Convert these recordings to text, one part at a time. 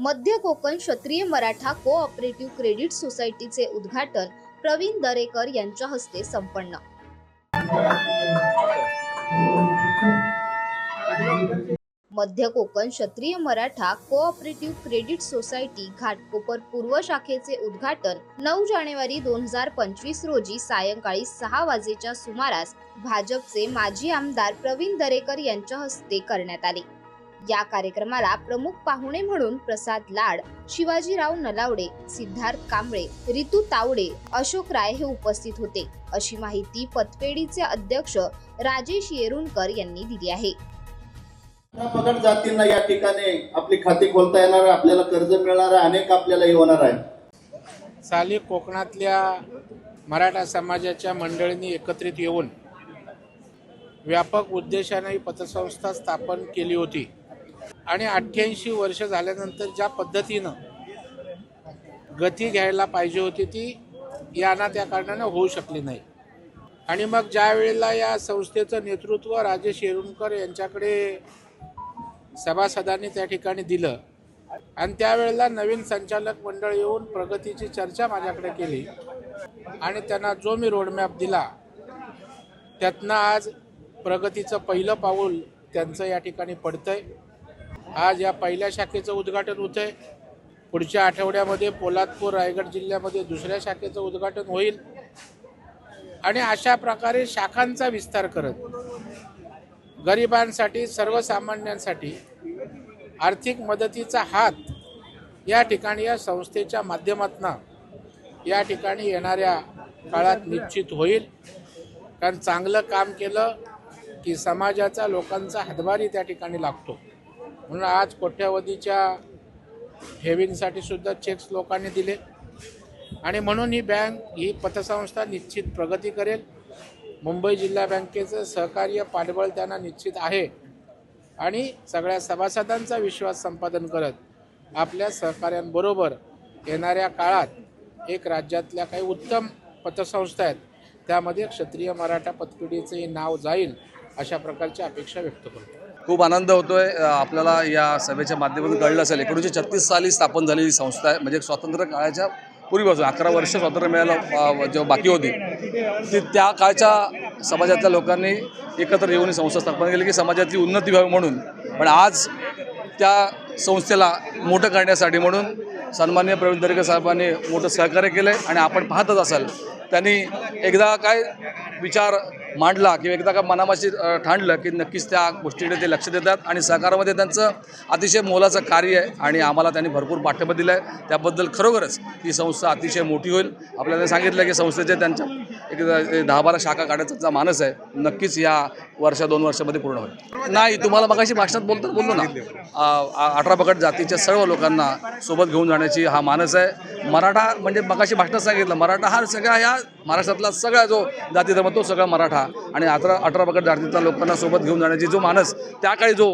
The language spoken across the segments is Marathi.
मध्य कोकण क्षत्रिय मराठा कोऑपरेटिव्ह क्रेडिट सोसायटीचे उद्घाटन प्रवीण दरेकर यांच्या हस्ते संपन्न. Madhya Konkan Kshatriya Maratha cooperative credit society Ghatkopar पूर्व शाखेचे उद्घाटन नऊ जानेवारी दोन हजार पंचवीस रोजी सायंकाळी सहा वाजेच्या सुमारास भाजपचे माजी आमदार प्रवीण दरेकर यांच्या हस्ते करण्यात आले. या कार्यक्रमाला प्रमुख पाहुणे म्हणून प्रसाद लाड शिवाजीराव नलावडे सिद्धार्थ कांबळे रितू तावडे अशोक राय हे उपस्थित होते. अशी माहिती पतपेढीचे अध्यक्ष राजेश येरुणकर यांनी दिली आहे. पगड जातींना या ठिकाणी आपली खाती खोलता येणार आहे आपल्याला कर्ज मिळणार आहे अनेक आपल्याला हे होणार आहे. साली कोकणातल्या मराठा समाजाच्या मंडळींनी एकत्रित येऊन व्यापक उद्देशाने ही पतसंस्था स्थापन केली होती. आणि अठ्ठ्याऐंशी वर्ष झाल्यानंतर ज्या पद्धतीनं गती घ्यायला पाहिजे होती ती यांना त्या कारणानं होऊ शकली नाही. आणि मग ज्या वेळेला या संस्थेचं नेतृत्व राजेश येरुणकर यांच्याकडे सभासदांनी त्या ठिकाणी दिलं आणि त्यावेळेला नवीन संचालक मंडळ येऊन प्रगतीची चर्चा माझ्याकडे केली आणि त्यांना जो मी रोडमॅप दिला त्यातनं आज प्रगतीचं पहिलं पाऊल त्यांचं या ठिकाणी पडतंय. आज या पहिल्या शाखेचं उद्घाटन होतंय पुढच्या आठवड्यामध्ये पोलादपूर रायगड जिल्ह्यामध्ये दुसऱ्या शाखेचं उद्घाटन होईल. आणि अशा प्रकारे शाखांचा विस्तार करत गरिबांसाठी सर्वसामान्यांसाठी आर्थिक मदतीचा हात या ठिकाणी या संस्थेच्या माध्यमातून या ठिकाणी येणाऱ्या काळात निश्चित होईल. कारण चांगलं काम केलं की समाजाचा लोकांचा हातभारी त्या ठिकाणी लागतो. म्हणून आज कोट्यावधीच्या हेविंगसाठी सुद्धा चेक्स लोकांनी दिले. आणि म्हणून ही बँक ही पतसंस्था निश्चित प्रगती करेल. मुंबई जिल्हा बँकेचं सहकार्य पाठबळ त्यांना निश्चित आहे. आणि सगळ्या सभासदांचा विश्वास संपादन करत आपल्या सहकाऱ्यांबरोबर येणाऱ्या काळात एक राज्यातल्या काही उत्तम पतसंस्था आहेत त्यामध्ये क्षत्रिय मराठा पतपिढीचंही नाव जाईल अशा प्रकारची अपेक्षा व्यक्त करतो. खूप आनंद होतोय. आपल्याला या सभेच्या माध्यमातून कळलं असेल एकोणीसशे छत्तीस साली स्थापन झालेली संस्था आहे. म्हणजे स्वातंत्र्य काळाच्या पूर्वीपासून अकरा वर्ष स्वातंत्र्य मिळायला जेव्हा बाकी होती. ती त्या काळच्या समाजातल्या लोकांनी एकत्र येऊन ही संस्था स्थापन केली की समाजातली उन्नती व्हावी म्हणून. पण आज त्या संस्थेला मोठं करण्यासाठी म्हणून सन्मान्य प्रवीण दरेकर साहेबांनी मोठं सहकार्य केलं आहे आणि आपण पाहतच असाल त्यांनी एकदा काय विचार मांडला किंवा एकदा का मनामाशी ठाणलं की नक्कीच त्या गोष्टीकडे ते लक्ष देतात आणि सहकारामध्ये त्यांचं अतिशय मोलाचं कार्य आहे आणि आम्हाला त्यांनी भरपूर पाठिंबा दिला आहे त्याबद्दल खरोखरच ही संस्था अतिशय मोठी होईल. आपल्याला सांगितलं की संस्थेचे त्यांच्या एक दहा बारा शाखा काढायचा मानस आहे. नक्कीच या वर्षा दोन वर्षामध्ये पूर्ण होईल. नाही तुम्हाला मगाशी भाषणात बोलतो बोललो ना. अठरा बकट जातीच्या सर्व लोकांना सोबत घेऊन जाण्याची हा मानस आहे. मराठा म्हणजे मगाशी भाषणात सांगितलं मराठा हा सगळा या महाराष्ट्रातला सगळा जो जाती धर्म तो सगळा मराठा आणि अठरा अठरा पकड जातीतल्या लोकांना सोबत घेऊन जाण्याची जो मानस त्या काळी जो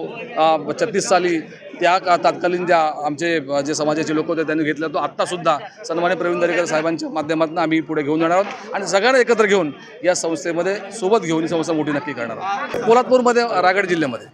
छत्तीस साली त्या का तात्कालीन ज्या आमचे जे समाजाचे लोक होते त्यांनी घेतला तो. आत्तासुद्धा सन्मान्य प्रवीण दरेकर साहेबांच्या माध्यमातून आम्ही पुढे घेऊन जाणार आहोत. आणि सगळ्यांना एकत्र घेऊन या संस्थेमध्ये सोबत घेऊन ही संस्था मोठी नक्की करणार आहोत. कोल्हापूरमध्ये रायगड जिल्ह्यामध्ये.